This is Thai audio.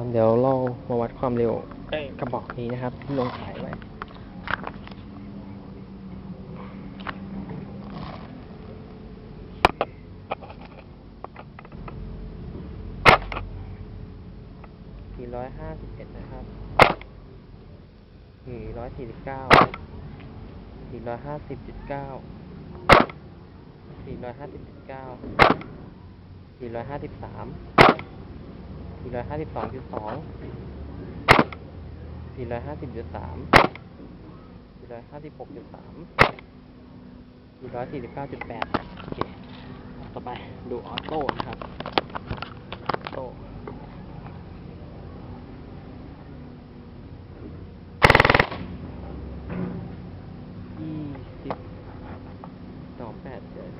ครับเดี๋ยวเรามาวัดความเร็วเอ้ยกระบอกนี้นะครับที่ลงขายไว้สี่ร้อยห้าสิบเอ็ดนะครับสี่ร้อยสี่สิบเก้าสี่ร้อยห้าสิบจุดเก้าสี่ร้อยห้าสิบจุดเก้าสี่ร้อยห้าสิบสาม สี่ร้อยห้าสิบสองจุดสองสี่ร้อยห้าสิบจุดสามสี่ร้อยห้าสิบหกจุดสามสี่ร้อยสี่สิบเก้าจุดแปดโอเค ต่อไปดูออโต้นะครับ ออโต้ยี่สิบสองแปดเจ็ด